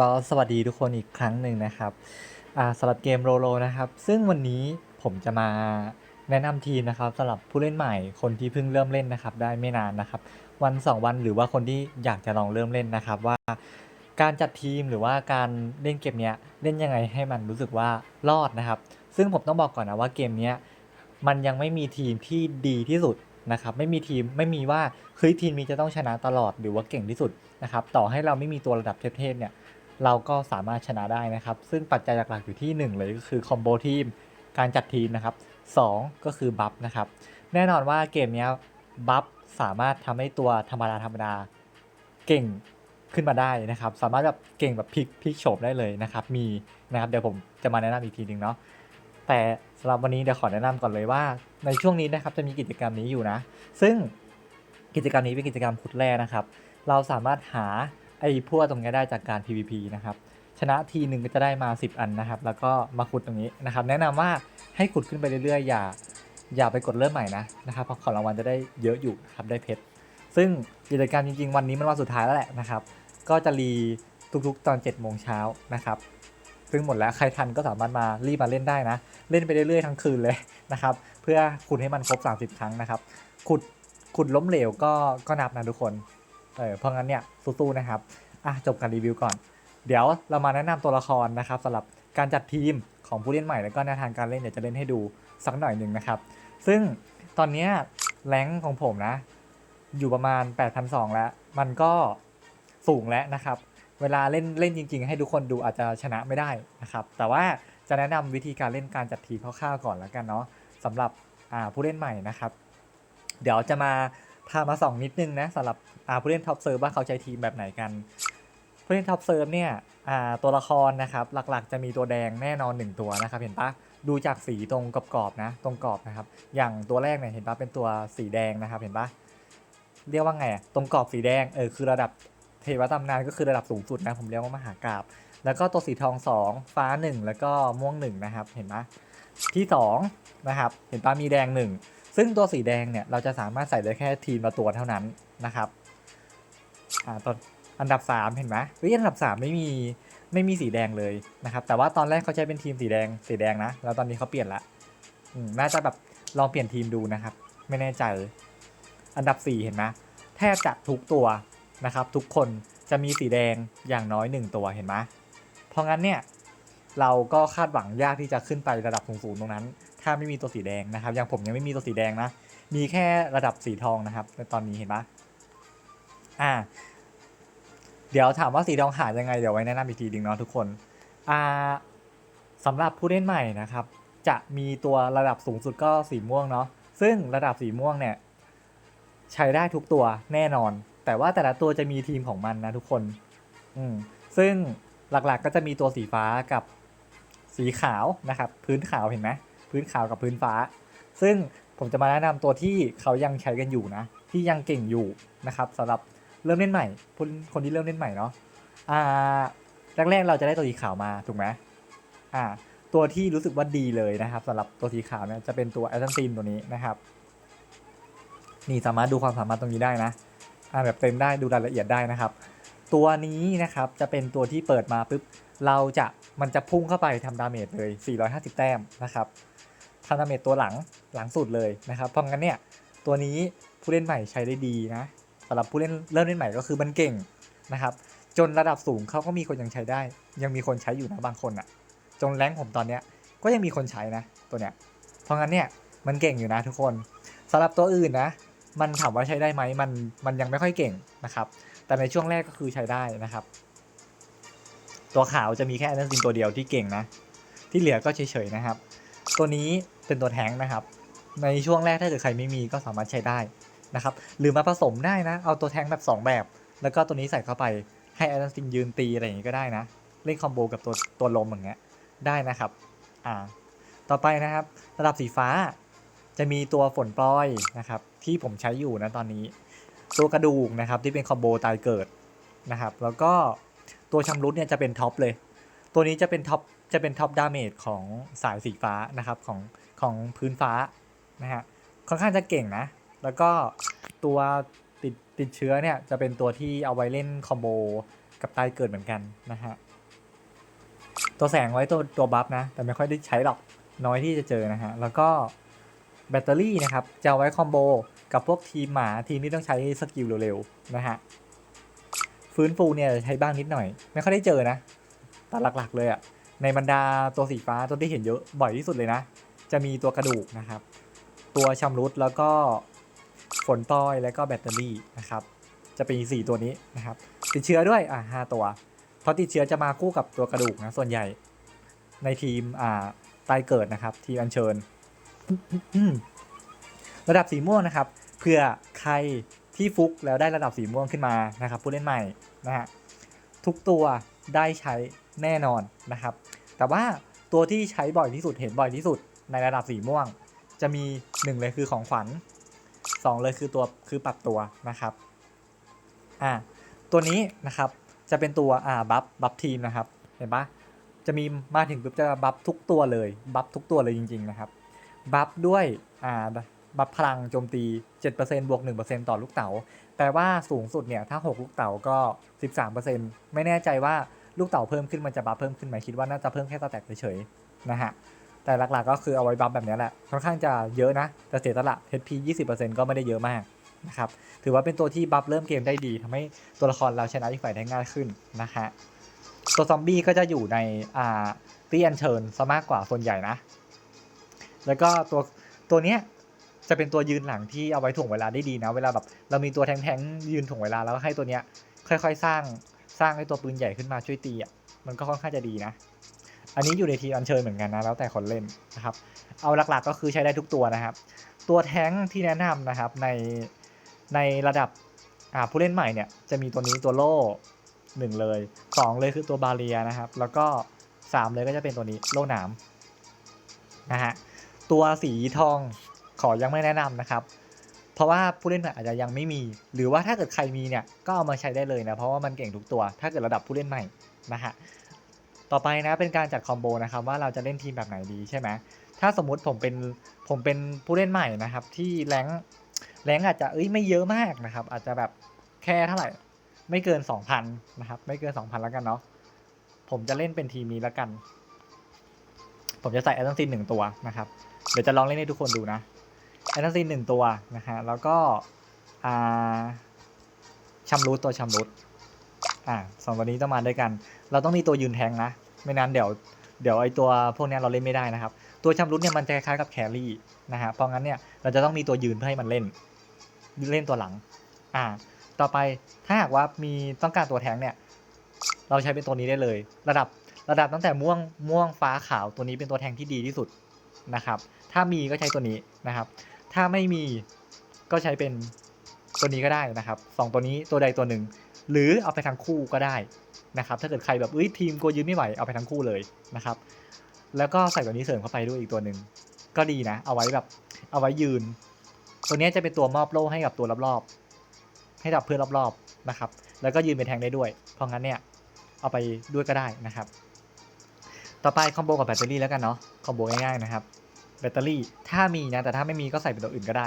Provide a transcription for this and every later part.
ก็สวัสดีทุกคนอีกครั้งหนึ่งนะครับสำหรับเกมโรโลนะครับ ซึ่งวันนี้ผมจะมาแนะนำทีมนะครับสำหรับผู้เล่นใหม่คนที่เพิ่งเริ่มเล่นนะครับ ได้ไม่นานนะครับ วัน 2 วันหรือว่าคนที่อยากจะลองเริ่มเล่นนะครับ ว่าการจัดทีมหรือว่าการเล่นเกมเนี้ยเล่นยังไงให้มันรู้สึกว่ารอดนะครับ ซึ่งผมต้องบอกก่อนนะว่าเกมเนี้ยมันยังไม่มีทีมที่ดีที่สุดนะครับไม่มีทีมไม่มีว่าเฮ้ยทีมนี้จะต้องชนะตลอดหรือว่าเก่งที่สุดนะครับต่อให้เราไม่มีตัวระดับเทพๆเนี่ย เราก็สามารถชนะได้นะครับ ซึ่งปัจจัยหลักๆอยู่ที่ 1 เลยก็คือคอมโบทีมการจัดทีมนะครับ 2 ก็คือบัฟนะครับ แน่นอนว่าเกมนี้บัฟสามารถทำให้ตัวธรรมดาธรรมดาเก่งขึ้นมาได้นะครับ สามารถแบบเก่งแบบพลิกพลิกโฉบได้เลยนะครับ มีนะครับเดี๋ยวผมจะมาแนะนำอีกทีหนึ่งเนาะแต่สำหรับวันนี้เดี๋ยวขอแนะนำก่อนเลยว่า ในช่วงนี้นะครับจะมีกิจกรรมนี้อยู่นะ ซึ่งกิจกรรมนี้เป็นกิจกรรมขุดแร่นะครับ เราสามารถหา ไอ้พวกตรงนี้ได้จากการ PVP นะครับ ชนะทีหนึ่งก็จะได้มา 10 อันนะครับ แล้วก็มาขุดตรงนี้นะครับ แนะนำว่าให้ขุดขึ้นไปเรื่อยๆ อย่า อย่าไปกดเริ่มใหม่นะนะครับ เพราะของรางวัลจะได้เยอะอยู่นะครับ ได้เพชร ซึ่งกิจกรรมจริงๆ วันนี้มันวันสุดท้ายแล้วแหละนะครับ ก็จะรีทุกๆ ตอน7โมงเช้านะครับ ซึ่งหมดแล้วใครทันก็สามารถมารีบมาเล่นได้นะ เล่นไปเรื่อยๆ ทั้งคืนเลยนะครับ เพื่อขุดให้มันครบ 30 ครั้งนะครับ ขุด ขุดล้มเหลวก็ ก็นับนะทุกคน เออเพราะงั้นเนี่ยสู้ๆนะครับอะจบการรีวิวก่อน เดี๋ยวเรามาแนะนำตัวละครนะครับสำหรับการจัดทีมของผู้เล่นใหม่แล้วก็แนวทางการเล่นเดี๋ยวจะเล่นให้ดูสักหน่อยหนึ่งนะครับ ซึ่งตอนนี้แรงของผมนะ อยู่ประมาณ 8,200 แล้ว มันก็สูงแล้วนะครับ เวลาเล่นเล่นจริง ๆ ให้ทุกคนดูอาจจะชนะไม่ได้นะครับ แต่ว่าจะแนะนำวิธีการเล่นการจัดทีมคร่าวๆก่อนแล้วกันเนาะสำหรับผู้เล่นใหม่นะครับ เดี๋ยวจะมาพามาส่องนิดนึงนะสำหรับ ผู้เล่นท็อปเซิร์ฟว่าเขาใช้ทีมแบบไหนกันผู้เล่นท็อปเซิร์ฟเนี่ยอ่าตัวละครนะครับหลักๆ จะมีตัวแดงแน่นอนหนึ่งตัวนะครับเห็นปะดูจากสีตรงกรอบๆนะตรงกรอบนะครับอย่างตัวแรกเนี่ยเห็นปะเป็นตัวสีแดงนะครับเห็นปะเรียกว่าไงตรงกรอบสีแดงเออคือระดับเทวตำนานก็คือระดับสูงสุดนะผมเรียกว่ามหากราบแล้วก็ตัวสีทองสองฟ้าหนึ่งแล้วก็ม่วงหนึ่งนะครับเห็นปะที่สองนะครับเห็นปะมีแดงหนึ่งซึ่งตัวสีแดงเนี่ยเราจะสามารถใส่ได้แค่ทีมละตัวเท่านั้นนะครับ อ่าตอนอันดับ 3 เห็นไหมเฮ้ยอันดับ 3 ไม่มีไม่มีสีแดงเลยนะครับ แต่ว่าตอนแรกเขาใช้เป็นทีมสีแดงสีแดงนะ แล้วตอนนี้เขาเปลี่ยนละน่าจะแบบลองเปลี่ยนทีมดูนะครับ ไม่แน่ใจ อันดับ 4 เห็นไหมแทบจะทุกตัวนะครับ ทุกคนจะมีสีแดงอย่างน้อย 1 ตัวเห็นไหมเพราะงั้นเนี่ยเราก็คาดหวังยากที่จะขึ้นไประดับสูงๆตรงนั้น ถ้าไม่มีตัวสีแดงนะครับ อย่างผมยังไม่มีตัวสีแดงนะ มีแค่ระดับสีทองนะครับในตอนนี้เห็นปะอ่า เดี๋ยวถามว่าสีทองหายังไงเดี๋ยวไว้แนะนำอีกทีหนึงเนาะทุกคนอ่าสำหรับผู้เล่นใหม่นะครับ จะมีตัวระดับสูงสุดก็สีม่วงเนาะซึ่งระดับสีม่วงเนี่ยใช้ได้ทุกตัวแน่นอน แต่ว่าแต่ละตัวจะมีทีมของมันนะทุกคนอืมซึ่งหลักๆก็จะมีตัวสีฟ้ากับสีขาวนะครับ พื้นขาวเห็นไหมพื้นขาวกับพื้นฟ้า ซึ่งผมจะมาแนะนำตัวที่เขายังใช้กันอยู่นะ ที่ยังเก่งอยู่นะครับสำหรับ เริ่มเล่นใหม่คนคนที่เริ่มเล่นใหม่เนาะอ่าแรกๆเราจะได้ตัวสีขาวมาถูกไหมอ่า ตัวที่รู้สึกว่าดีเลยนะครับสำหรับตัวสีขาวเนี่ยจะเป็นตัวแอสซันซินตัวนี้นะครับ นี่สามารถดูความสามารถตรงนี้ได้นะอ่าแบบเต็มได้ดูรายละเอียดได้นะครับ ตัวนี้นะครับจะเป็นตัวที่เปิดมาปุ๊บเราจะมันจะพุ่งเข้าไปทำดาเมจเลย 450 แต้มนะครับทำดาเมจตัวหลังหลังสุดเลยนะครับ เพราะงั้นเนี่ยตัวนี้ผู้เล่นใหม่ใช้ได้ดีนะ สำหรับผู้เล่นเริ่มเล่นใหม่ก็คือมันเก่งนะครับ จนระดับสูงเขาก็มีคนยังใช้ได้ ยังมีคนใช้อยู่นะบางคนอะ่ะ จนแรงผมตอนเนี้ยก็ยังมีคนใช้นะตัวเนี้ย เพราะงั้นเนี่ยมันเก่งอยู่นะทุกคนสำหรับตัวอื่นนะ มันถามว่าใช้ได้ไหมมันมันยังไม่ค่อยเก่งนะครับ แต่ในช่วงแรกก็คือใช้ได้นะครับ ตัวขาวจะมีแค่แอนซินตัวเดียวที่เก่งนะ ที่เหลือก็เฉยๆนะครับ ตัวนี้เป็นตัวแท้งนะครับ ในช่วงแรกถ้าเกิดใครไม่มีก็สามารถใช้ได้ นะครับหรือมาผสมได้นะ เอาตัวแทงแบบ 2 แบบ แล้วก็ตัวนี้ใส่เข้าไปให้แอนซินยืนตีอะไรอย่างงี้ก็ได้นะ เล่นคอมโบกับตัวตัวลมอย่างเงี้ยได้นะครับอ่าต่อไปนะครับ ระดับสีฟ้าจะมีตัวฝนปล่อยนะครับ ที่ผมใช้อยู่นะตอนนี้ ตัวกระดูกนะครับที่เป็นคอมโบตายเกิดนะครับ แล้วก็ตัวชำรุดเนี่ยจะเป็นท็อปเลย ตัวนี้จะเป็นท็อปจะเป็นท็อปดาเมจของสายสีฟ้านะครับของของพื้นฟ้านะฮะค่อนข้างจะเก่งนะ แล้วก็ตัวติดติดเชื้อเนี่ยจะเป็นตัวที่เอาไว้เล่นคอมโบกับตายเกิดเหมือนกันนะฮะ ตัวแสงไว้ตัวตัวบัฟนะ แต่ไม่ค่อยได้ใช้หรอกน้อยที่จะเจอนะฮะ แล้วก็แบตเตอรี่นะครับ จะเอาไว้คอมโบกับพวกทีมหมาทีมที่ต้องใช้สกิลเร็วๆนะฮะ ฟื้นฟูเนี่ยใช้บ้างนิดหน่อย ไม่ค่อยได้เจอนะ แต่หลักๆเลยอะในบรรดาตัวสีฟ้าตัวที่เห็นเยอะบ่อยที่สุดเลยนะ จะมีตัวกระดูกนะครับ ตัวชำรุดแล้วก็ ฝนต้อยแล้วก็แบตเตอรี่นะครับจะเป็นสี่ตัวนี้นะครับ ติดเชื้อด้วยอ่าห้าตัวเพราะติดเชื้อจะมาคู่กับตัวกระดูกนะส่วนใหญ่ ในทีมอ่าตายเกิดนะครับ ทีมอัญเชิญ ระดับสีม่วงนะครับเพื่อใครที่ฟุกแล้วได้ระดับสีม่วงขึ้นมานะครับ ผู้เล่นใหม่นะฮะทุกตัวได้ใช้แน่นอนนะครับ แต่ว่าตัวที่ใช้บ่อยที่สุดเห็นบ่อยที่สุดในระดับสีม่วง จะมีหนึ่งเลยคือของขวัญ สองเลยคือตัวคือปรับตัวนะครับอ่าตัวนี้นะครับจะเป็นตัวอ่าบัฟบัฟทีมนะครับเห็นปะจะมีมาถึงปุ๊บจะบัฟทุกตัวเลยบัฟทุกตัวเลยจริง ๆ นะครับบัฟด้วยอ่าบัฟพลังโจมตี 7%บวก 1%ต่อลูกเต๋าแปลว่าสูงสุดเนี่ยถ้า 6 ลูกเต๋าก็ 13%ไม่แน่ใจว่าลูกเต๋าเพิ่มขึ้นมันจะบัฟเพิ่มขึ้นไหมคิดว่าน่าจะเพิ่มแค่สแต็กเฉยๆนะฮะ แต่หลักๆก็คือเอาไว้บัฟแบบนี้แหละ ค่อนข้างจะเยอะนะ แต่เสียตละ HP 20%ก็ไม่ได้เยอะมากนะครับ ถือว่าเป็นตัวที่บัฟเริ่มเกมได้ดีทำให้ตัวละครเราชนะอีกฝ่ายได้ง่ายขึ้นนะฮะ ตัวซอมบี้ก็จะอยู่ในอ่าตีอันเชิญซะมากกว่าส่วนใหญ่นะ แล้วก็ตัวตัวเนี้ยจะเป็นตัวยืนหลังที่เอาไว้ถ่วงเวลาได้ดีนะ เวลาแบบเรามีตัวแทงๆยืนถ่วงเวลาแล้วให้ตัวเนี้ยค่อยๆ สร้างสร้างให้ตัวปืนใหญ่ขึ้นมาช่วยตีอะ มันก็ค่อนข้างจะดีนะ อันนี้อยู่ในทีมอัญเชิญเหมือนกันนะแล้วแต่คนเล่นนะครับ เอาหลักๆก็คือใช้ได้ทุกตัวนะครับ ตัวแท้งที่แนะนำนะครับในในระดับผู้เล่นใหม่เนี่ยจะมีตัวนี้ตัวโล่หนึ่งเลยสองเลยคือตัวบาเรียนะครับ แล้วก็สามเลยก็จะเป็นตัวนี้โล่หนามนะฮะตัวสีทองขอยังไม่แนะนำนะครับ เพราะว่าผู้เล่นใหม่อาจจะยังไม่มี หรือว่าถ้าเกิดใครมีเนี่ยก็เอามาใช้ได้เลยนะเพราะว่ามันเก่งทุกตัว ถ้าเกิดระดับผู้เล่นใหม่นะฮะ ต่อไปนะเป็นการจัดคอมโบนะครับว่าเราจะเล่นทีมแบบไหนดีใช่ไหมถ้าสมมุติผมเป็นผมเป็นผู้เล่นใหม่นะครับ ที่แรงแรงอาจจะเอ้ยไม่เยอะมากนะครับ อาจจะแบบแค่เท่าไหร่ไม่เกิน 2,000นะครับไม่เกิน 2,000 แล้วกันเนาะผมจะเล่นเป็นทีมนี้แล้วกัน ผมจะใส่แอตตันซินหนึ่งตัวนะครับเดี๋ยวจะลองเล่นให้ทุกคนดูนะแอตตันซินหนึ่งตัวนะฮะแล้วก็อ่าชัมรูทตัวชัมรูท อ่าสองตัวนี้ต้องมาด้วยกัน เราต้องมีตัวยืนแทงนะ ไม่นั้นเดี๋ยวเดี๋ยวไอตัวพวกนี้เราเล่นไม่ได้นะครับ ตัวชำรุดเนี่ยมันจะคล้ายๆกับแครี่นะฮะเพราะงั้นเนี่ยเราจะต้องมีตัวยืนเพื่อให้มันเล่น เล่นตัวหลัง อ่า ต่อไปถ้าหากว่ามีต้องการตัวแทงเนี่ย เราใช้เป็นตัวนี้ได้เลย ระดับระดับตั้งแต่ม่วงม่วงฟ้าขาวตัวนี้เป็นตัวแทงที่ดีที่สุดนะครับ ถ้ามีก็ใช้ตัวนี้นะครับ ถ้าไม่มีก็ใช้เป็นตัวนี้ก็ได้นะครับสองตัวนี้ตัวใดตัวหนึ่ง หรือเอาไปทั้งคู่ก็ได้นะครับ ถ้าเกิดใครแบบเอ้ยทีมกลัวยืนไม่ไหวเอาไปทั้งคู่เลยนะครับ แล้วก็ใส่ตัวนี้เสริมเข้าไปด้วยอีกตัวหนึ่งก็ดีนะ เอาไว้แบบเอาไว้ยืน ตัวนี้จะเป็นตัวมอบโล่ให้กับตัวรอบๆ ให้กับเพื่อนรอบๆนะครับ แล้วก็ยืนเป็นแทงได้ด้วย เพราะงั้นเนี่ยเอาไปด้วยก็ได้นะครับ ต่อไปคอมโบกับแบตเตอรี่แล้วกันเนาะ คอมโบง่ายๆนะครับ แบตเตอรี่ถ้ามีนะ แต่ถ้าไม่มีก็ใส่เป็นตัวอื่นก็ได้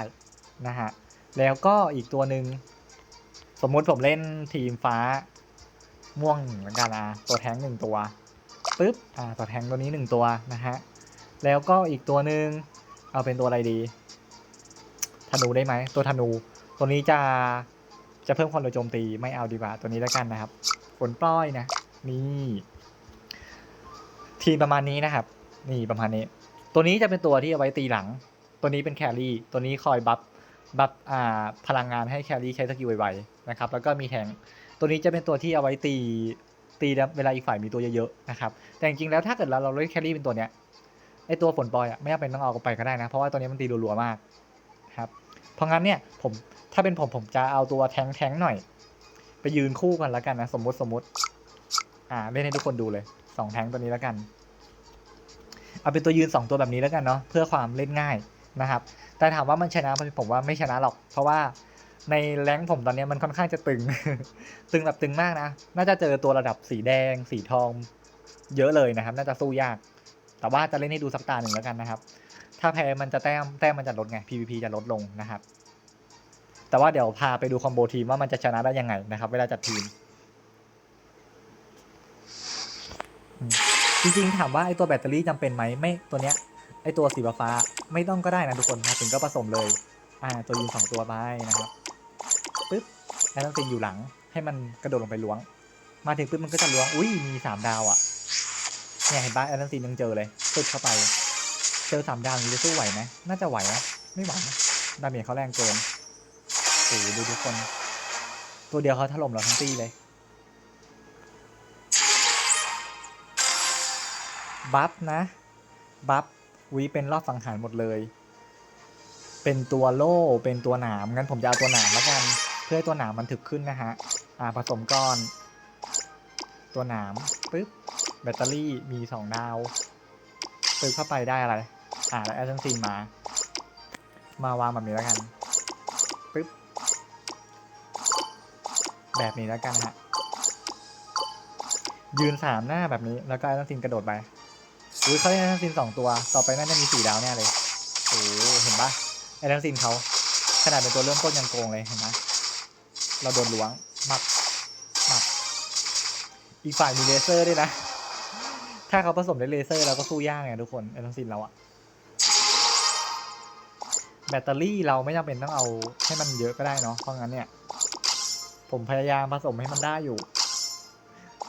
นะฮะ แล้วก็อีกตัวหนึ่ง สมมุติผมเล่นทีมฟ้าม่วงเหมือนกันนะตัวแทงหนึ่งตัวปึ๊บอ่าตัวแทงตัวนี้หนึ่งตัวนะฮะแล้วก็อีกตัวหนึ่งเอาเป็นตัวอะไรดีธนูได้ไหมตัวธนู ตัวนี้จะจะเพิ่มความเร็วโจมตีไม่เอาดีกว่าตัวนี้แล้วกันนะครับฝนปล้อยนะนี่ทีมประมาณนี้นะครับ นี่ประมาณนี้ ตัวนี้จะเป็นตัวที่เอาไว้ตีหลัง ตัวนี้เป็นแครี่ตัวนี้คอยบัฟ บัฟอ่าพลังงานให้แครี่ใช้สกิลไวๆนะครับ แล้วก็มีแทงตัวนี้จะเป็นตัวที่เอาไว้ตีตีเวลาอีกฝ่ายมีตัวเยอะๆนะครับ แต่จริงๆแล้วถ้าเกิดเราเราเล่นแครี่เป็นตัวเนี้ยไอตัวฝนปล่อยอะไม่จำเป็นต้องเอาไปก็ได้นะ เพราะว่าตัวนี้มันตีรัวๆมากครับ เพราะงั้นเนี่ยผมถ้าเป็นผมผมจะเอาตัวแทงแทงหน่อย ไปยืนคู่กันแล้วกันนะสมมติสมมติ อ่าเล่นให้ทุกคนดูเลยสองแทงตัวนี้แล้วกัน เอาเป็นตัวยืนสองตัวแบบนี้แล้วกันเนาะเพื่อความเล่นง่ายนะครับ แต่ถามว่ามันชนะผมว่าไม่ชนะหรอก เพราะว่าในแรงผมตอนนี้มันค่อนข้างจะตึง ตึงแบบตึงมากนะ น่าจะเจอตัวระดับสีแดง สีทอง เยอะเลยนะครับ น่าจะสู้ยาก แต่ว่าจะเล่นให้ดูสักตาหนึ่งแล้วกันนะครับ ถ้าแพ้มันจะแต้มแต้มมันจะลดไง PVP จะลดลงนะครับ แต่ว่าเดี๋ยวพาไปดูคอมโบทีมว่ามันจะชนะได้ยังไงนะครับ เวลาจัดทีม จริงๆถามว่าไอตัวแบตเตอรี่จำเป็นไหมไม่ตัวเนี้ย ไอตัวสีฟ้าไม่ต้องก็ได้นะทุกคนมาถึงก็ผสมเลย อ่า ตัวยืนสองตัวไปนะครับปึ๊บแอตตินอยู่หลัง ให้มันกระโดดลงไปล้วง มาถึงปึ๊บมันก็จะล้วง อุ้ยมีสามดาวอะ่ะเนี่ยเห็นปะแอตตินยังเจอเลยปึ๊บเข้าไป เจอสามดาวนี้จะสู้ไหวไหมน่าจะไหวนะไม่ไหวนะดาเมจเขาแรงเกินโอ้ดูทุกคน ตัวเดียวเขาถล่มเราทั้งตีเลยบัฟนะ บัฟ วิเป็นรอบสังหารหมดเลย เป็นตัวโล่เป็นตัวหนามงั้นผมจะเอาตัวหนามแล้วกัน เพื่อให้ตัวหนามมันถึกขึ้นนะฮะ อ่าผสมก้อน ตัวหนามปึ๊บแบตเตอรี่มีสองดาวปึ๊บเข้าไปได้อะไร อ่าแล้วแอสเซนซินมา มาวางแบบนี้แล้วกันปึ๊บแบบนี้แล้วกันฮะยืนสามหน้าแบบนี้แล้วก็แอสเซนซินกระโดดไป อุ้ยเขาได้แอสเซนซินสองตัว ต่อไปน่าจะมีสี่ดาวแน่เลยโอ้เห็นปะแอสเซนซินเขาขนาดเป็นตัวเริ่มต้นยังโกงเลยเห็นไหมเราโดนล้วงมับมับอีกฝ่ายมีเลเซอร์ด้วยนะ ถ้าเขาผสมด้วยเลเซอร์เราก็สู้ยากไงทุกคนแอสเซนซินเราอะแบตเตอรี่เราไม่จำเป็นต้องเอาให้มันเยอะก็ได้เนาะเพราะงั้นเนี่ย ผมพยายามผสมให้มันได้อยู่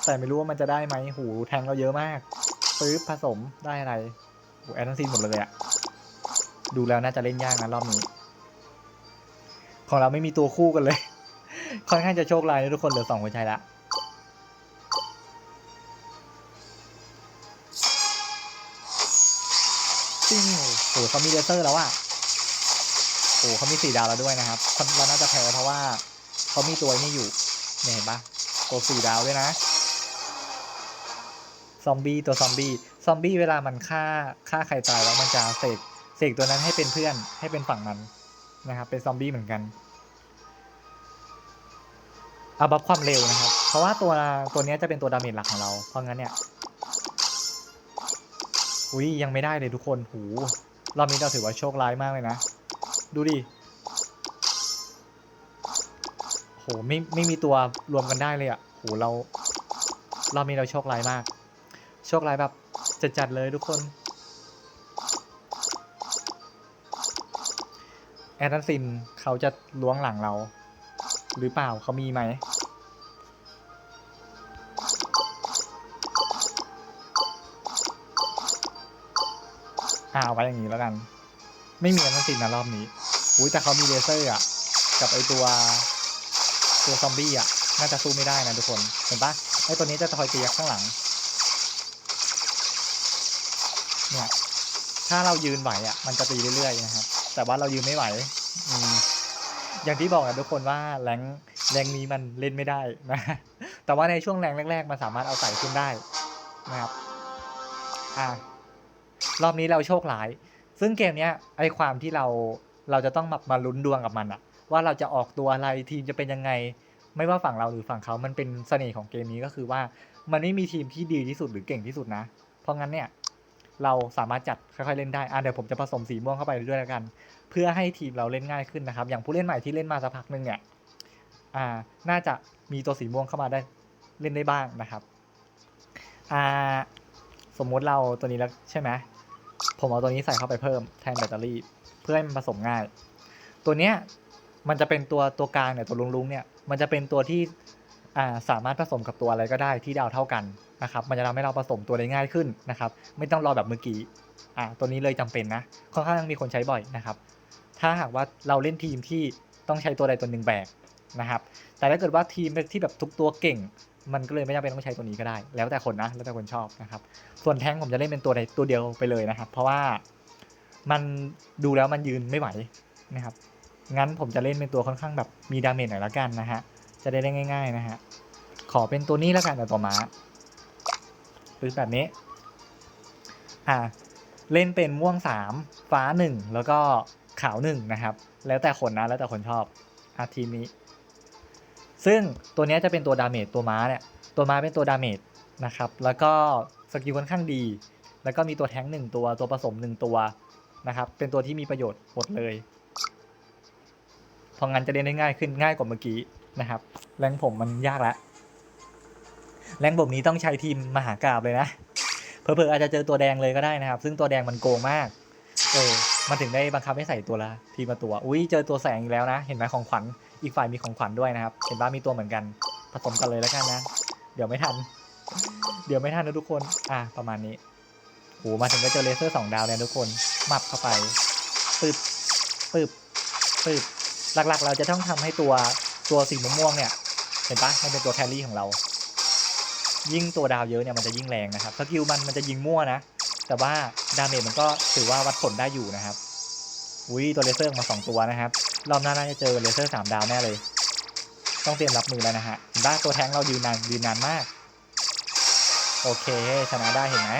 แต่ไม่รู้ว่ามันจะได้ไหมหูแทงเราเยอะมาก ปึ๊บผสมได้อะไรโอ้แอสเซนซินหมดเลยอะดูแล้วน่าจะเล่นยากนะรอบนี้ ของเราไม่มีตัวคู่กันเลย ค่อนข้างจะโชคร้ายนะทุกคนเหลือสองหัวใจละจริงโอ้เขามีเลเซอร์แล้วอะโอ้เขามีสี่ดาวแล้วด้วยนะครับคนเราน่าจะแพ้เพราะว่าเขามีตัวนี้อยู่เนี่ยเห็นปะตัวสี่ดาวด้วยนะ ซอมบี้ตัวซอมบี้ซอมบี้เวลามันฆ่าฆ่าใครตายแล้วมันจะเสกเสกตัวนั้นให้เป็นเพื่อนให้เป็นฝั่งมันนะครับเป็นซอมบี้เหมือนกันเอาบัฟความเร็วนะครับ เพราะว่าตัวตัวนี้จะเป็นตัวดาเมจหลักของเรา เพราะงั้นเนี่ยอุ้ยยังไม่ได้เลยทุกคนหูรอบนี้เราถือว่าโชคร้ายมากเลยนะ ดูดิโหไม่ไม่มีตัวรวมกันได้เลยอะ่ะโหเรารอบนี้เราโชคร้ายมาก โชคร้ายแบบจัดๆเลยทุกคนแอดดันซินเขาจะล้วงหลังเรา หรือเปล่าเขามีไหม อ่าเอาไว้อย่างนี้แล้วกัน ไม่มีแอดดันซินนะรอบนี้อุ้ยแต่เขามีเลเซอร์อะ กับไอตัวตัวซอมบี้อะ น่าจะสู้ไม่ได้นะทุกคน เห็นปะไอตัวนี้จะคอยตียักข้างหลัง เนี่ยถ้าเรายืนไหวอะ มันจะตีเรื่อยๆนะครับ แต่ว่าเรายืนไม่ไหว อืมอย่างที่บอกนะทุกคนว่าแรงแรงนี้มันเล่นไม่ได้นะ แต่ว่าในช่วงแรงแรก ๆ มันสามารถเอาใส่ขึ้นได้นะครับ อ่ารอบนี้เราโชคร้าย ซึ่งเกมเนี้ยไอความที่เราเราจะต้องมามาลุ้นดวงกับมันอะว่าเราจะออกตัวอะไรทีมจะเป็นยังไง ไม่ว่าฝั่งเราหรือฝั่งเขามันเป็นเสน่ห์ของเกมนี้ก็คือว่า มันไม่มีทีมที่ดีที่สุดหรือเก่งที่สุดนะ เพราะงั้นเนี่ย เราสามารถจัดค่อยๆเล่นได้อะเดี๋ยวผมจะผสมสีม่วงเข้าไปด้วยแล้วกัน เพื่อให้ทีมเราเล่นง่ายขึ้นนะครับ อย่างผู้เล่นใหม่ที่เล่นมาสักพักหนึ่งเนี่ยอ่าน่าจะมีตัวสีม่วงเข้ามาได้เล่นได้บ้างนะครับอ่าสมมุติเราตัวนี้แล้วใช่ไหมผมเอาตัวนี้ใส่เข้าไปเพิ่มแทนแบตเตอรี่ เพื่อให้มันผสมง่าย ตัวเนี้ยมันจะเป็นตัวตัวกลางเนี่ยตัวลุงๆเนี่ยมันจะเป็นตัวที่ สามารถผสมกับตัวอะไรก็ได้ที่ดาวเท่ากันนะครับมันจะทำให้เราผสมตัวได้ง่ายขึ้นนะครับ ไม่ต้องรอแบบเมื่อกี้อ่าตัวนี้เลยจำเป็นนะค่อนข้างมีคนใช้บ่อยนะครับ ถ้าหากว่าเราเล่นทีมที่ต้องใช้ตัวใดตัวหนึ่งแบกนะครับ แต่ถ้าเกิดว่าทีมที่แบบทุกตัวเก่ง มันก็เลยไม่จำเป็นต้องใช้ตัวนี้ก็ได้ แล้วแต่คนนะแล้วแต่คนชอบนะครับ ส่วนแท้งผมจะเล่นเป็นตัวใดตัวเดียวไปเลยนะครับ เพราะว่ามันดูแล้วมันยืนไม่ไหวนะครับงั้นผมจะเล่นเป็นตัวค่อนข้างแบบมีดาเมจหน่อยละกันนะฮะ จะได้เล่นง่ายๆนะฮะ ขอเป็นตัวนี้แล้วกันแต่ตัวม้าหรือแบบนี้ อ่า เล่นเป็นม่วงสามฟ้าหนึ่งแล้วก็ขาวหนึ่งนะครับ แล้วแต่คนนะแล้วแต่คนชอบอาทีมนี้ ซึ่งตัวนี้จะเป็นตัวดาเมจตัวม้าเนี่ย ตัวม้าเป็นตัวดาเมจนะครับ แล้วก็สกิลค่อนข้างดี แล้วก็มีตัวแท้งหนึ่งตัวตัวผสมหนึ่งตัวนะครับ เป็นตัวที่มีประโยชน์หมดเลยเพราะงั้นจะเล่นได้ง่ายขึ้นง่ายกว่าเมื่อกี้ นะครับ แรงผมมันยากละ แรงผมนี้ต้องใช้ทีมมหากราบเลยนะเผลอๆอาจจะเจอตัวแดงเลยก็ได้นะครับ ซึ่งตัวแดงมันโกงมากเออมันถึงได้บังคับให้ใส่ตัวละทีมละตัว อุ้ยเจอตัวแสงอีกแล้วนะ เห็นไหมของขวัญ อีกฝ่ายมีของขวัญด้วยนะครับ เห็นว่ามีตัวเหมือนกัน ผสมกันเลยแล้วกันนะ เดี๋ยวไม่ทัน เดี๋ยวไม่ทันนะทุกคน อะประมาณนี้โหมาถึงก็เจอเลเซอร์สองดาวเนี่ยทุกคน มับเข้าไป ปึ๊บปึ๊บปึ๊บหลักๆ เราจะต้องทำให้ตัว ตัวสีม่วงเนี่ย เห็นปะมันเป็นตัวแครี่ของเรา ยิ่งตัวดาวเยอะเนี่ยมันจะยิ่งแรงนะครับสกิลมันมันจะยิงมั่วนะ แต่ว่าดาเมจมันก็ถือว่าวัดผลได้อยู่นะครับ อุ้ยตัวเลเซอร์มาสองตัวนะครับ รอบหน้าน่าจะเจอเลเซอร์สามดาวแน่เลย ต้องเตรียมรับมือแล้วนะฮะเห็นปะตัวแทงเรายืนนานยืนนานมาก โอเคชนะได้เห็นไหม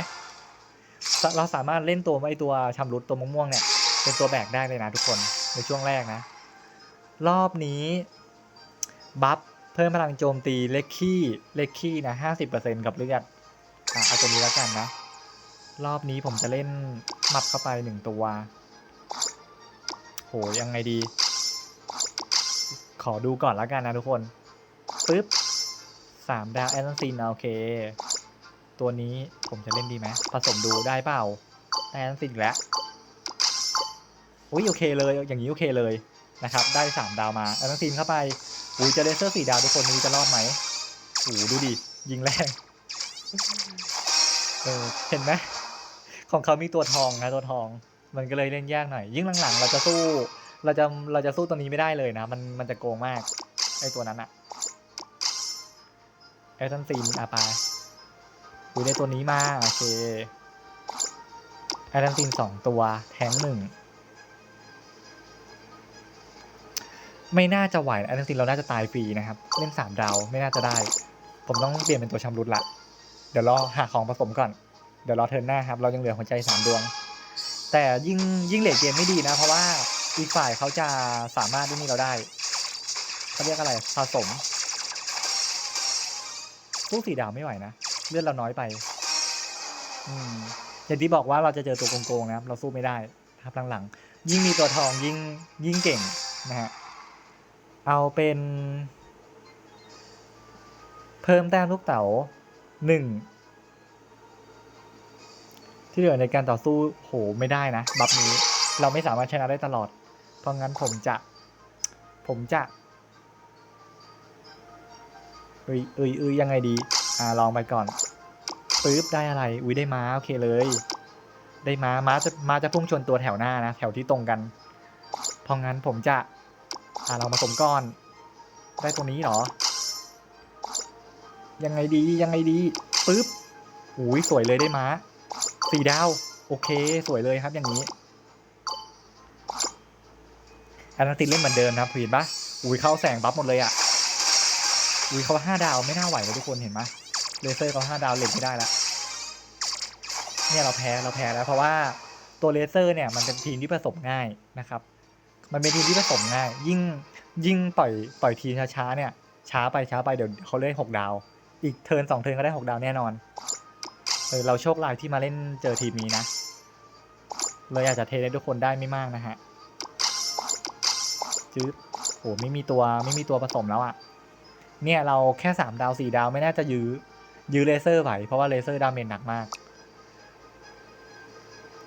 เราสามารถเล่นตัวไอตัวชำรุดตัวม่วงเนี่ยเป็นตัวแบกได้เลยนะทุกคนในช่วงแรกนะ รอบนี้ บัฟเพิ่มพลังโจมตีเล็กขี้เล็กขี้นะห้าสิบเปอร์เซ็นกับเลือดอะเอาตัวนี้แล้วกันนะ รอบนี้ผมจะเล่นมับเข้าไปหนึ่งตัว โหยังไงดี ขอดูก่อนแล้วกันนะทุกคนปึ๊บสามดาวแอนซินโอเค ตัวนี้ผมจะเล่นดีไหมผสมดูได้เปล่าแอนซินแล้วอุ้ยโอเคเลยอย่างนี้โอเคเลยนะครับ ได้สามดาวมาแอนซินเข้าไป อุ้ยเจะเลเซอร์สีดาวทุกคนนี้จะรอดไหมโอ้โหดูดิ ยิงแรง เออ เห็นไหมของเขามีตัวทองนะตัวทอง มันก็เลยเล่นยากหน่อย ยิ่งหลังๆ เราจะสู้ เราจะ เราจะสู้ตัวนี้ไม่ได้เลยนะ มัน มันจะโกงมาก ไอตัวนั้นอะเอลตันซีนอาปาดูได้ตัวนี้มา โอเคเอลตันซีนสองตัว แทงหนึ่ง ไม่น่าจะไหวเอลตันซีนเราน่าจะตายฟรีนะครับ เล่นสามดาวไม่น่าจะได้ ผมต้องเปลี่ยนเป็นตัวชำรุดละ เดี๋ยวรอหาของผสมก่อน เดี๋ยวรอเทิร์นหน้าครับ เรายังเหลือหัวใจสามดวง แต่ยิ่งยิ่งเลทเกมไม่ดีนะ เพราะว่าอีกฝ่ายเขาจะสามารถที่นี่เราได้ เขาเรียกอะไรผสมสู้สีดาวไม่ไหวนะ เลือดเราน้อยไป อืมอย่างที่บอกว่าเราจะเจอตัวโกงๆนะครับ เราสู้ไม่ได้ครับหลังๆ ยิ่งมีตัวทองยิ่งยิ่งเก่งนะฮะ เอาเป็น เพิ่มแต้มลูกเต๋าหนึ่งที่เหลือในการต่อสู้โหไม่ได้นะ บัฟนี้เราไม่สามารถชนะได้ตลอด เพราะงั้นผมจะ ผมจะเอ้ยเอ้ยเอ้ยยังไงดี อ่าลองไปก่อนปึ๊บได้อะไร อุ้ยได้ม้าโอเคเลย ได้ม้าม้าจะม้าจะพุ่งชนตัวแถวหน้านะ แถวที่ตรงกัน เพราะงั้นผมจะ อ่าเรามาสมก้อน ได้ตัวนี้เหรอ ยังไงดียังไงดีปึ๊บอุ้ยสวยเลยได้ม้าสี่ดาว โอเค สวยเลยครับอย่างนี้แอนาตินเล่นเหมือนเดิมนะครับเห็นปะอุ้ยเข้าแสงบัฟหมดเลยอะ อุ้ยเขาห้าดาวไม่น่าไหวเลยทุกคนเห็นไหมเลเซอร์เขาห้าดาวเล่นไม่ได้ล้วเนี่ยเราแพ้เราแพ้แล้วเพราะว่าตัวเลเซอร์เนี่ยมันเป็นทีมที่ผสมง่ายนะครับ มันเป็นทีมที่ผสมง่าย ยิ่งยิ่งปล่อยปล่อยทีช้าๆเนี่ย ช้าไปช้าไปเดี๋ยวเขาเล่นหกดาว อีกเทิร์นสองเทิร์นก็ได้หกดาวแน่นอนเออเราโชคร้ายที่มาเล่นเจอทีมนี้นะเลยอยากจะเทให้ทุกคนได้ไม่มากนะฮะจื๊บโอ้ไม่มีตัวไม่มีตัวผสมแล้วอะ่ะ เนี่ยเราแค่สามดาวสี่ดาวไม่น่าจะยื้อยื้อเลเซอร์ไหวเพราะว่าเลเซอร์ดาเมจหนักมาก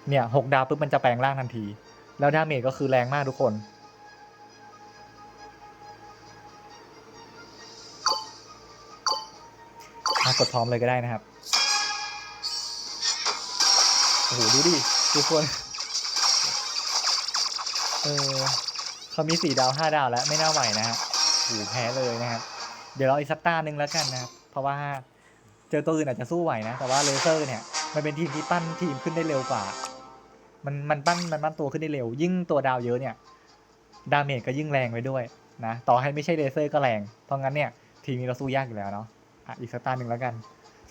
เนี่ยหกดาวปุ๊บมันจะแปลงร่างทันที แล้วดาเมจก็คือแรงมากทุกคนมากดพร้อมเลยก็ได้นะครับ โอ้โห ดูดิ ทุกคน เออเขามีสี่ดาวห้าดาวแล้วไม่น่าไหวนะฮะโอ้โหแพ้เลยนะครับ เดี๋ยวเราอีกสักตาหนึ่งแล้วกันนะครับ เพราะว่าเจอตัวอื่นอาจจะสู้ไหวนะ แต่ว่าเลเซอร์เนี่ย มันเป็นทีมที่ปั้นทีมขึ้นได้เร็วกว่า มันมันปั้นมันปั้นตัวขึ้นได้เร็ว ยิ่งตัวดาวเยอะเนี่ยดาเมจก็ยิ่งแรงไปด้วยนะต่อให้ไม่ใช่เลเซอร์ก็แรงเพราะงั้นเนี่ยทีมนี้เราสู้ยากอยู่แล้วเนาะอะอีกสักตาหนึ่งแล้วกัน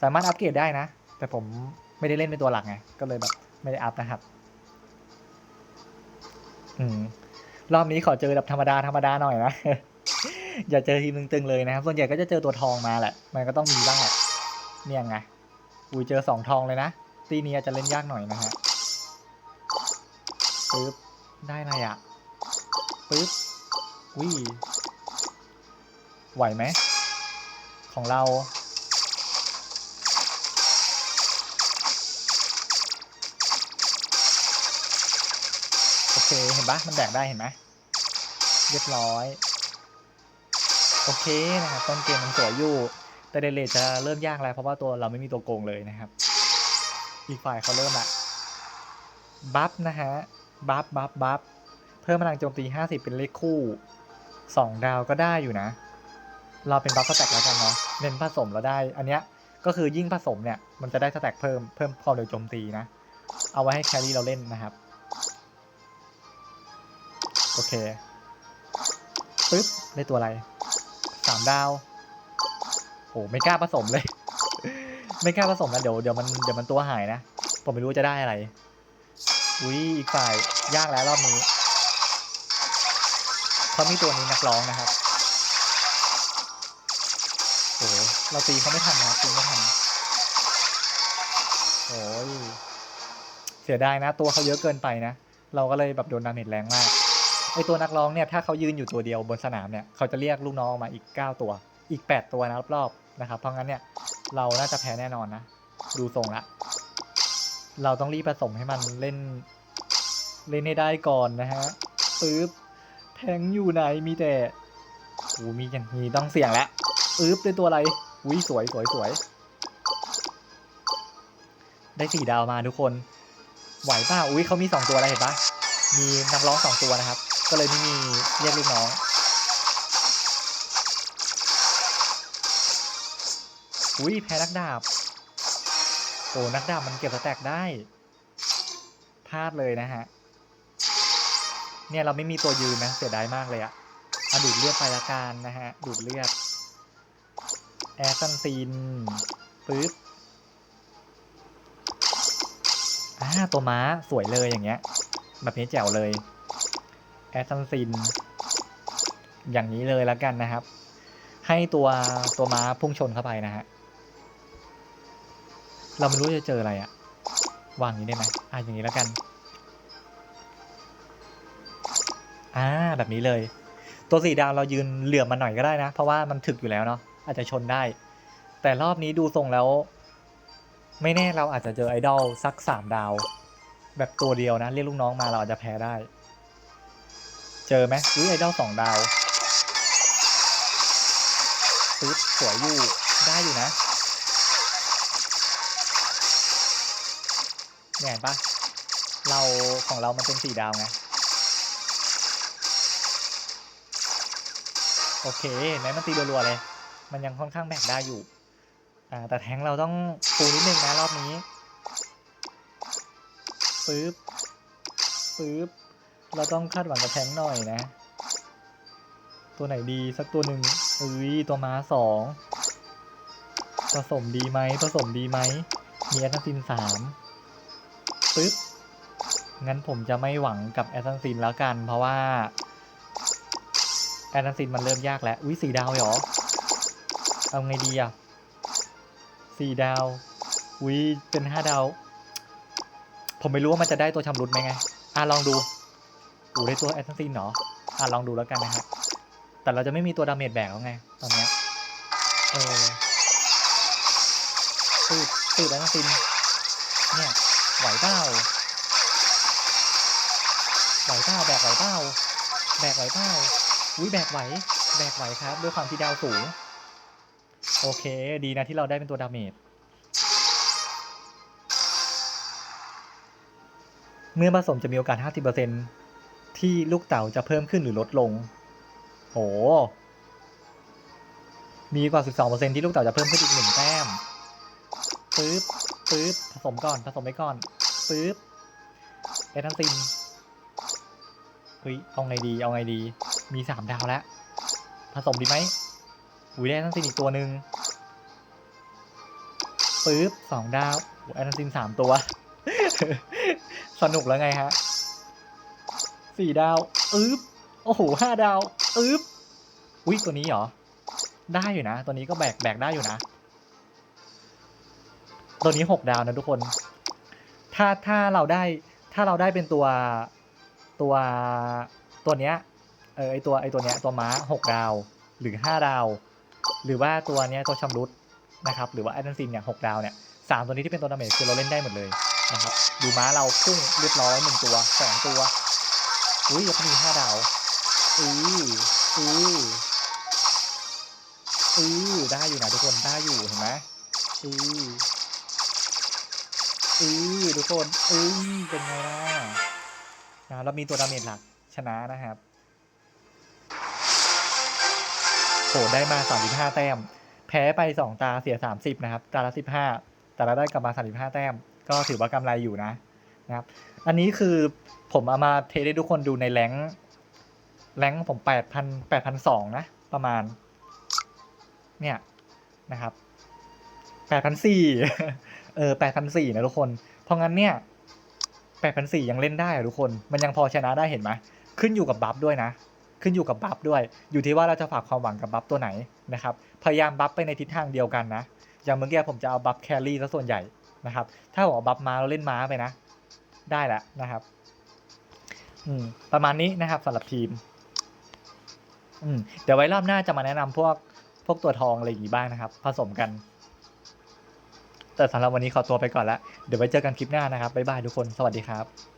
สามารถอัปเกรดได้นะ แต่ผมไม่ได้เล่นเป็นตัวหลักไงก็เลยแบบไม่ได้อัพนะครับอืมรอบนี้ขอเจอแบบธรรมดาธรรมดาหน่อยนะอย่าเจอทีมตึงๆเลยนะครับ ส่วนใหญ่ก็จะเจอตัวทองมาแหละ มันก็ต้องมีบ้างแหละเนี่ยไงอุ้ยเจอสองทองเลยนะตีนี้อาจจะเล่นยากหน่อยนะฮะ ปึ๊บ ได้อะไรอะปึ๊บวิ่ไหวไหม ของเรา โอเค เห็นปะมันแบกได้เห็นไหมเรียบร้อย โอเคนะครับต้นเกมมันสวยอยู่ แต่เดเลจะเริ่มยากแล้วเพราะว่าตัวเราไม่มีตัวโกงเลยนะครับ อีกฝ่ายเขาเริ่มละบัฟนะฮะ บัฟบัฟบัฟเพิ่มพลังโจมตี 50 เป็นเลขคู่ 2 ดาวก็ได้อยู่นะ เราเป็นบัฟสแต็กแล้วกันเนาะเน้นผสมเราได้ อันเนี้ยก็คือยิ่งผสมเนี่ยมันจะได้สแต็กเพิ่มเพิ่มความเร็วโจมตีนะ เอาไว้ให้แครี่เราเล่นนะครับ โอเคปึ๊บได้ตัวอะไรสามดาวโหไม่กล้าผสมเลย ไม่กล้าผสมนะเดี๋ยวเดี๋ยวมันเดี๋ยวมันตัวหายนะ ผมไม่รู้จะได้อะไร อุ้ยอีกฝ่ายยากแล้วรอบนี้เขามีตัวนี้นักร้องนะครับโอ้เราตีเขาไม่ทันนะตีไม่ทันโอ้ยเสียดายนะ ตัวเขาเยอะเกินไปนะ เราก็เลยแบบโดนดาเมจแรงมากไอตัวนักร้องเนี่ยถ้าเขายืนอยู่ตัวเดียวบนสนามเนี่ยเขาจะเรียกลูกน้องออกมาอีก 9 ตัว อีก 8 ตัวนะรอบๆนะครับ เพราะงั้นเนี่ยเราน่าจะแพ้แน่นอนนะ ดูทรงละ เราต้องรีบผสมให้มันเล่น เล่นให้ได้ก่อนนะฮะปึ๊บแทงอยู่ไหนมีแต่โอ้มีอย่างนี้ต้องเสี่ยงแล้วอึ๊บได้ตัวอะไรอุ้ยสวยสวยสวย ได้สี่ดาวมาทุกคน ไหวป่าอุ้ยเขามีสองตัวอะไรเห็นปะมีนักร้องสองตัวนะครับ ก็เลยไม่มีเรียกลูกน้องอุ้ยแพ้นักดาบ อ้นักดาบมันเก็บสแต็กได้พลาดเลยนะฮะ เนี่ยเราไม่มีตัวยืนนะเสียดายมากเลยอะอะดูดเลือดไปละกันนะฮะ ดูดเลือด แอสซันซีนปึ๊บอ่าตัวม้าสวยเลยอย่างเงี้ยแบบนี้แจ๋วเลย แอสซันซิน อย่างนี้เลยแล้วกันนะครับ ให้ตัวตัวม้าพุ่งชนเข้าไปนะฮะ เราไม่รู้จะเจออะไรอะวางอย่างนี้ได้ไหมอ่าอย่างนี้แล้วกัน อ่าแบบนี้เลย ตัวสีดาวเรายืนเหลื่อมมาหน่อยก็ได้นะ เพราะว่ามันถึกอยู่แล้วเนาะอาจจะชนได้ แต่รอบนี้ดูทรงแล้ว ไม่แน่เราอาจจะเจอไอดอลสักสามดาว แบบตัวเดียวนะ เรียกลูกน้องมาเราอาจจะแพ้ได้ เจอไหมอุ้ยไอดอลสองดาวปึ๊บสวยอยู่ได้อยู่นะ เนี่ยเห็นปะเราของเรามันเป็นสี่ดาวไง โอเคเห็นมันตีรัวๆเลย มันยังค่อนข้างแบกได้อยู่ อ่า แต่แทงเราต้องฟูนิดนึงนะรอบนี้ปึ๊บปึ๊บ เราต้องคาดหวังกับแทงหน่อยนะ ตัวไหนดีสักตัวหนึ่งเอ้ยตัวม้าสองผสมดีไหมผสมดีไหมมีแอสซัสซินสาม ปึ๊บ งั้นผมจะไม่หวังกับแอสซัสซินแล้วกัน เพราะว่าแอสซัสซินมันเริ่มยากแล้ว อุ้ยสี่ดาวเหรอ เอาไงดีอะสี่ดาว อุ้ยเป็นห้าดาว ผมไม่รู้ว่ามันจะได้ตัวชำรุดไหมไง อะลองดูอูได้ตัวแอสซัสซินเหรอ อะลองดูแล้วกันนะฮะ แต่เราจะไม่มีตัวดาเมจแบกแล้วไง ตอนเนี้ยเออตืดตืดแอสซัสซินเนี่ย ไหวเปล่าไหวเปล่าแบกไหวเปล่าแบกไหวเปล่าอุ้ยแบกไหว แบกไหวครับ ด้วยความที่ดาวสูง โอเค ดีนะที่เราได้เป็นตัวดาเมจเมื่อผสมจะมีโอกาส 50%ที่ลูกเต๋าจะเพิ่มขึ้นหรือลดลง โห มีกว่า 12%ที่ลูกเต๋าจะเพิ่มขึ้นอีกหนึ่งแต้มปึ๊บ ปึ๊บผสมก่อนผสมไปก่อนปึ๊บเอทันซินเฮ้ยเอาไงดีเอาไงดี มีสามดาวแล้ว ผสมดีไหมอุ้ยได้เอทันซินอีกตัวหนึ่งปึ๊บสองดาวโอ้เอทันซินสามตัว สนุกแล้วไงฮะสี่ดาวอึ๊บโอ้โหห้าดาวอึ๊บอุ้ยตัวนี้เหรอ ได้อยู่นะ ตัวนี้ก็แบกแบกได้อยู่นะ ตัวนี้หกดาวนะทุกคน ถ้าถ้าเราได้ถ้าเราได้เป็นตัวตัวตัวเนี้ยเออไอตัวไอตัวเนี้ยตัวม้าหกดาว หรือห้าดาว หรือว่าตัวเนี้ยตัวชำรุดนะครับ หรือว่าแอดซินอย่างหกดาวเนี่ยสามตัวนี้ที่เป็นตัวดาเมจคือเราเล่นได้หมดเลยนะครับ ดูม้าเราพุ่งเรียบร้อยหนึ่งตัวสองตัว อุ้ยยังมีห้าดาวอืออืออือได้อยู่นะทุกคนได้อยู่เห็นไหมอือ อือทุกคนอือเป็นไงล่ะนะเรามีตัวดาเมจหลักชนะนะครับโหได้มา 35 แต้ม แพ้ไป 2 ตาเสีย 30 นะครับ ตาละ 15 แต่ละได้กลับมา 35 แต้ม ก็ถือว่ากำไรอยู่นะนะครับ อันนี้คือผมเอามาเทให้ทุกคนดูในแรงแรงค์ผม 8,000 8,200 นะ ประมาณ เนี่ยนะครับ 8,400 เออ8,400นสี่นะทุกคน เพราะงั้นเนี่ย8,400ยังเล่นได้อะทุกคน มันยังพอชนะได้เห็นไหมขึ้นอยู่กับบัฟด้วยนะ ขึ้นอยู่กับบัฟด้วย อยู่ที่ว่าเราจะฝากความหวังกับบัฟตัวไหนนะครับ พยายามบัฟไปในทิศทางเดียวกันนะ อย่างเมื่อกี้ผมจะเอาบัฟแครี่ซะส่วนใหญ่นะครับ ถ้าบอกว่าบัฟม้าเราเล่นม้าไปนะ ได้แหละนะครับ อืม ประมาณนี้นะครับสำหรับทีม อืม เดี๋ยวไว้รอบหน้าจะมาแนะนำพวกพวกตัวทองอะไรอย่างงี้บ้างนะครับ ผสมกัน แต่สำหรับวันนี้ขอตัวไปก่อนละเดี๋ยวไว้เจอกันคลิปหน้านะครับบ๊ายบายทุกคนสวัสดีครับ